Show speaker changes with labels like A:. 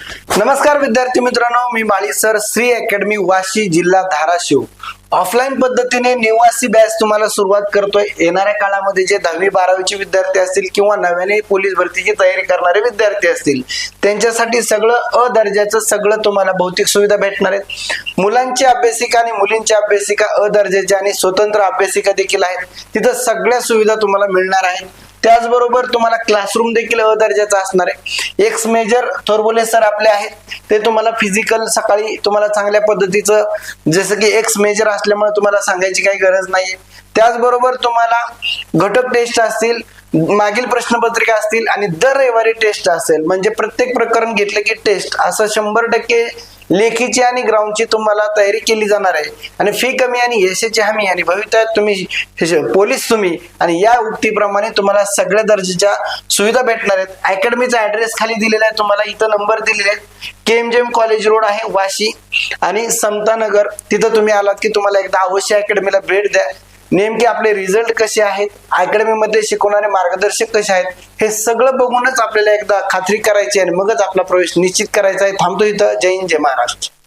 A: नमस्कार विद्यार्थी मित्रांनो मी माळी सर श्री अकॅडमी वाशी जिल्हा धाराशिव. ऑफलाईन पद्धतीने निवासी बॅच तुम्हाला सुरुवात करतोय. येणाऱ्या काळामध्ये जे दहावी बारावीचे विद्यार्थी असतील किंवा नव्याने पोलीस भरतीची तयारी करणारे विद्यार्थी असतील त्यांच्यासाठी सगळं अ दर्जाचं सगळं तुम्हाला भौतिक सुविधा भेटणार आहेत. मुलांची अभ्यासिका आणि मुलींची अभ्यासिका अ दर्जाच्या आणि स्वतंत्र अभ्यासिका देखील आहेत. तिथं सगळ्या सुविधा तुम्हाला मिळणार आहेत. त्याचबरोबर तुम्हाला क्लासरूम देखील अ दर्जाचा असणार आहे. एक्स मेजर थोरबोले सर आपले आहेत. ते तुम्हाला फिजिकल सकाळी तुम्हाला चांगल्या पद्धतीचं जसं की एक्स मेजर असल्यामुळे तुम्हाला सांगायची काही गरज नाही त्याचबरोबर तुम्हाला घटक टेस्ट असतील मागील प्रश्नपत्रिका असतील आणि दर रविवारी टेस्ट असेल. म्हणजे प्रत्येक प्रकरण घेतलं की टेस्ट असं शंभर टक्के लेखीची आणि ग्राउंडची तुम्हाला तयारी केली जाणार आहे. आणि फी कमी आणि यशाची हमी आणि भवितव्यात तुम्ही हे- पोलीस तुम्ही आणि या उक्तीप्रमाणे तुम्हाला सगळ्या दर्जाच्या सुविधा भेटणार आहेत. अकॅडमीचा ऍड्रेस खाली दिलेला आहे तुम्हाला इथं नंबर दिलेले आहेत. के एम जेम कॉलेज रोड आहे वाशी. आणि समतानगर तिथं तुम्ही आलात की तुम्हाला एकदा अवश्य अकॅडमीला भेट द्या. नेमके आपले रिझल्ट कसे आहेत? अकॅडमीमध्ये शिकवणारे मार्गदर्शक कसे आहेत? हे सगळं बघूनच आपल्याला एकदा खात्री करायची आणि मगच आपला प्रवेश निश्चित करायचा आहे. थांबतो इथं. जय हिंद जय महाराष्ट्र.